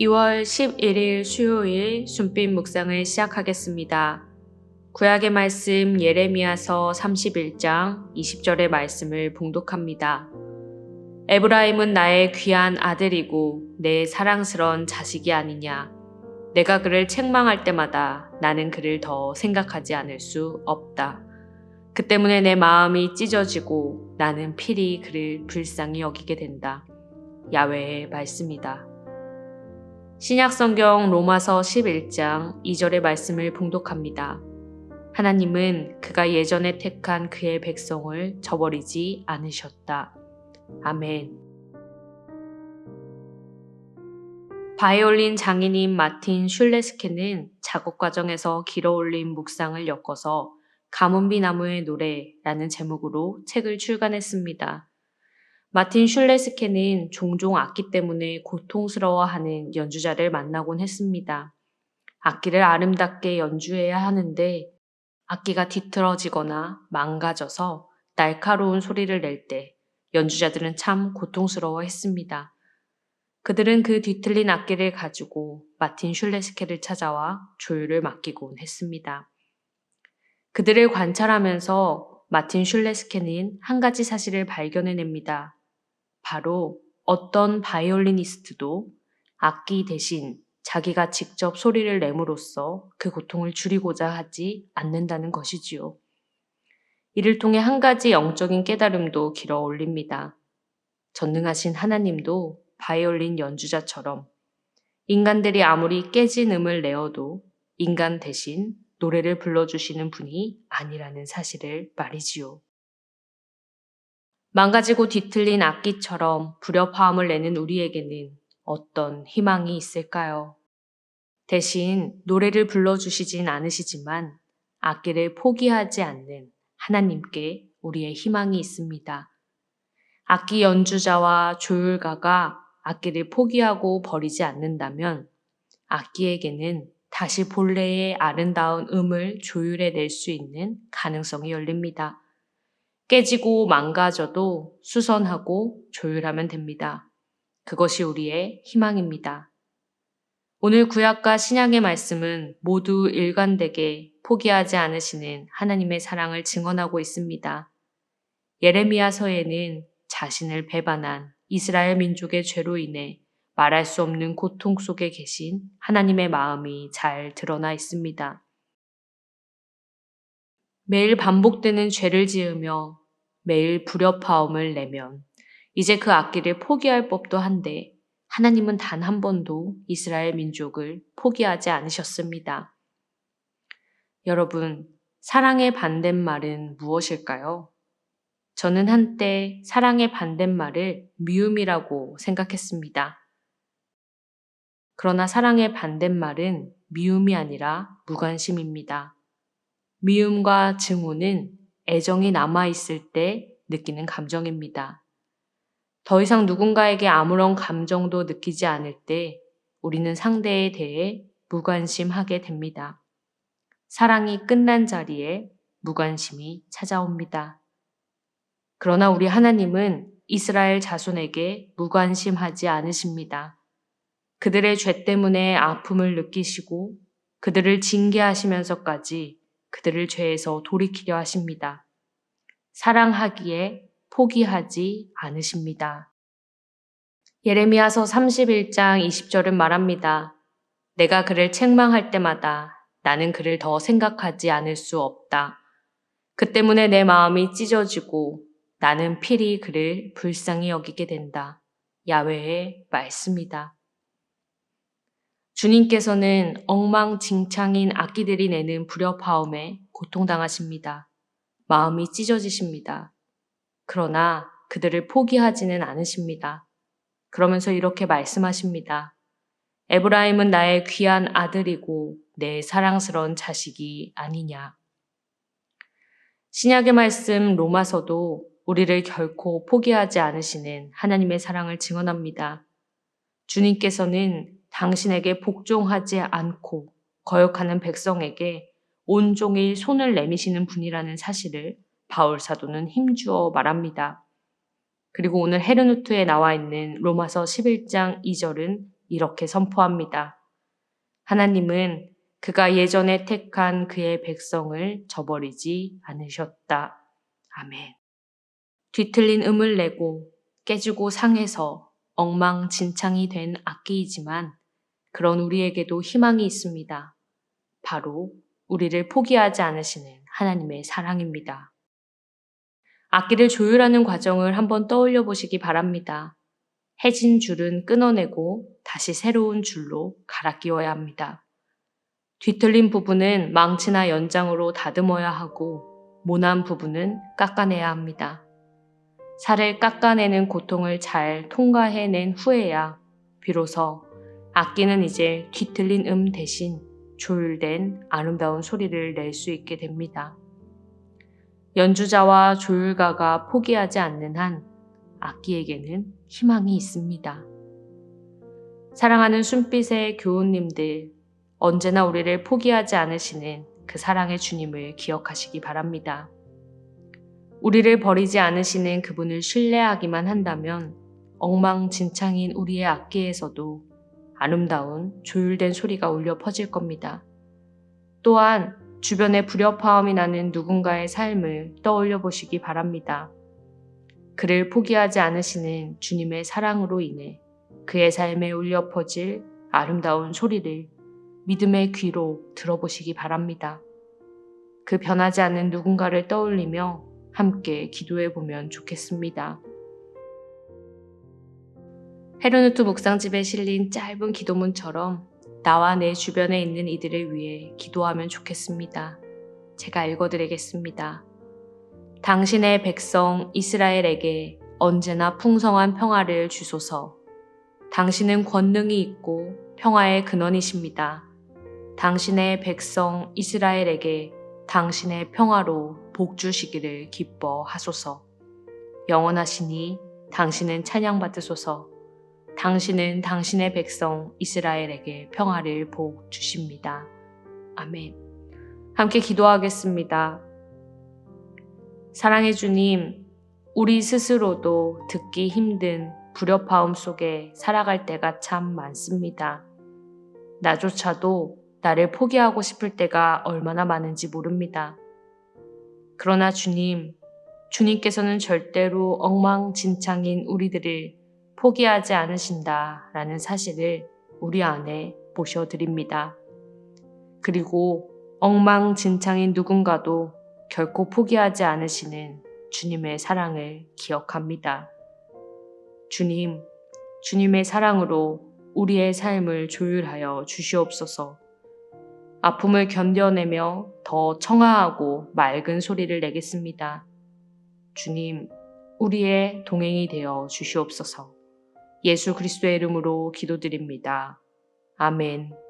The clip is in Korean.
(2월 11일) 수요일 순빛 묵상을 시작하겠습니다. 구약의 말씀 예레미야서 31장 20절의 말씀을 봉독합니다. 에브라임은 나의 귀한 아들이고 내 사랑스러운 자식이 아니냐. 내가 그를 책망할 때마다 나는 그를 더 생각하지 않을 수 없다. 그 때문에 내 마음이 찢어지고 나는 필히 그를 불쌍히 여기게 된다. 야외의 말씀이다. 신약성경 로마서 11장 2절의 말씀을 봉독합니다. 하나님은 그가 예전에 택한 그의 백성을 저버리지 않으셨다. 아멘. 바이올린 장인인 마틴 슐레스케는 작업 과정에서 길어 올린 묵상을 엮어서 가문비 나무의 노래라는 제목으로 책을 출간했습니다. 마틴 슐레스케는 종종 악기 때문에 고통스러워하는 연주자를 만나곤 했습니다. 악기를 아름답게 연주해야 하는데 악기가 뒤틀어지거나 망가져서 날카로운 소리를 낼 때 연주자들은 참 고통스러워 했습니다. 그들은 그 뒤틀린 악기를 가지고 마틴 슐레스케를 찾아와 조율을 맡기곤 했습니다. 그들을 관찰하면서 마틴 슐레스케는 한 가지 사실을 발견해냅니다. 바로 어떤 바이올리니스트도 악기 대신 자기가 직접 소리를 내므로써 그 고통을 줄이고자 하지 않는다는 것이지요. 이를 통해 한 가지 영적인 깨달음도 길어 올립니다. 전능하신 하나님도 바이올린 연주자처럼 인간들이 아무리 깨진 음을 내어도 인간 대신 노래를 불러주시는 분이 아니라는 사실을 말이지요. 망가지고 뒤틀린 악기처럼 불협화음을 내는 우리에게는 어떤 희망이 있을까요? 대신 노래를 불러주시진 않으시지만 악기를 포기하지 않는 하나님께 우리의 희망이 있습니다. 악기 연주자와 조율가가 악기를 포기하고 버리지 않는다면 악기에게는 다시 본래의 아름다운 음을 조율해 낼 수 있는 가능성이 열립니다. 깨지고 망가져도 수선하고 조율하면 됩니다. 그것이 우리의 희망입니다. 오늘 구약과 신약의 말씀은 모두 일관되게 포기하지 않으시는 하나님의 사랑을 증언하고 있습니다. 예레미야서에는 자신을 배반한 이스라엘 민족의 죄로 인해 말할 수 없는 고통 속에 계신 하나님의 마음이 잘 드러나 있습니다. 매일 반복되는 죄를 지으며 매일 불협화음을 내면 이제 그 악기를 포기할 법도 한데 하나님은 단 한 번도 이스라엘 민족을 포기하지 않으셨습니다. 여러분, 사랑의 반대말은 무엇일까요? 저는 한때 사랑의 반대말을 미움이라고 생각했습니다. 그러나 사랑의 반대말은 미움이 아니라 무관심입니다. 미움과 증오는 애정이 남아있을 때 느끼는 감정입니다. 더 이상 누군가에게 아무런 감정도 느끼지 않을 때 우리는 상대에 대해 무관심하게 됩니다. 사랑이 끝난 자리에 무관심이 찾아옵니다. 그러나 우리 하나님은 이스라엘 자손에게 무관심하지 않으십니다. 그들의 죄 때문에 아픔을 느끼시고 그들을 징계하시면서까지 그들을 죄에서 돌이키려 하십니다. 사랑하기에 포기하지 않으십니다. 예레미야서 31장 20절은 말합니다. 내가 그를 책망할 때마다 나는 그를 더 생각하지 않을 수 없다. 그 때문에 내 마음이 찢어지고 나는 필히 그를 불쌍히 여기게 된다. 야외의 말씀이다. 주님께서는 엉망진창인 악기들이 내는 불협화음에 고통당하십니다. 마음이 찢어지십니다. 그러나 그들을 포기하지는 않으십니다. 그러면서 이렇게 말씀하십니다. 에브라임은 나의 귀한 아들이고 내 사랑스러운 자식이 아니냐. 신약의 말씀 로마서도 우리를 결코 포기하지 않으시는 하나님의 사랑을 증언합니다. 주님께서는 당신에게 복종하지 않고 거역하는 백성에게 온종일 손을 내미시는 분이라는 사실을 바울 사도는 힘주어 말합니다. 그리고 오늘 헤르누트에 나와 있는 로마서 11장 2절은 이렇게 선포합니다. 하나님은 그가 예전에 택한 그의 백성을 저버리지 않으셨다. 아멘. 뒤틀린 음을 내고 깨지고 상해서 엉망진창이 된 악기이지만 그런 우리에게도 희망이 있습니다. 바로 우리를 포기하지 않으시는 하나님의 사랑입니다. 악기를 조율하는 과정을 한번 떠올려 보시기 바랍니다. 해진 줄은 끊어내고 다시 새로운 줄로 갈아 끼워야 합니다. 뒤틀린 부분은 망치나 연장으로 다듬어야 하고 모난 부분은 깎아내야 합니다. 살을 깎아내는 고통을 잘 통과해낸 후에야 비로소 악기는 이제 뒤틀린 음 대신 조율된 아름다운 소리를 낼 수 있게 됩니다. 연주자와 조율가가 포기하지 않는 한 악기에게는 희망이 있습니다. 사랑하는 순빛의 교우님들, 언제나 우리를 포기하지 않으시는 그 사랑의 주님을 기억하시기 바랍니다. 우리를 버리지 않으시는 그분을 신뢰하기만 한다면 엉망진창인 우리의 악기에서도 아름다운 조율된 소리가 울려 퍼질 겁니다. 또한 주변에 불협화음이 나는 누군가의 삶을 떠올려 보시기 바랍니다. 그를 포기하지 않으시는 주님의 사랑으로 인해 그의 삶에 울려 퍼질 아름다운 소리를 믿음의 귀로 들어보시기 바랍니다. 그 변하지 않는 누군가를 떠올리며 함께 기도해 보면 좋겠습니다. 헤르누트 묵상집에 실린 짧은 기도문처럼 나와 내 주변에 있는 이들을 위해 기도하면 좋겠습니다. 제가 읽어드리겠습니다. 당신의 백성 이스라엘에게 언제나 풍성한 평화를 주소서. 당신은 권능이 있고 평화의 근원이십니다. 당신의 백성 이스라엘에게 당신의 평화로 복 주시기를 기뻐하소서. 영원하시니 당신은 찬양받으소서. 당신은 당신의 백성 이스라엘에게 평화를 복 주십니다. 아멘. 함께 기도하겠습니다. 사랑해 주님, 우리 스스로도 듣기 힘든 불협화음 속에 살아갈 때가 참 많습니다. 나조차도 나를 포기하고 싶을 때가 얼마나 많은지 모릅니다. 그러나 주님, 주님께서는 절대로 엉망진창인 우리들을 포기하지 않으신다 라는 사실을 우리 안에 모셔드립니다. 그리고 엉망진창인 누군가도 결코 포기하지 않으시는 주님의 사랑을 기억합니다. 주님, 주님의 사랑으로 우리의 삶을 조율하여 주시옵소서. 아픔을 견뎌내며 더 청아하고 맑은 소리를 내겠습니다. 주님, 우리의 동행이 되어 주시옵소서. 예수 그리스도의 이름으로 기도드립니다. 아멘.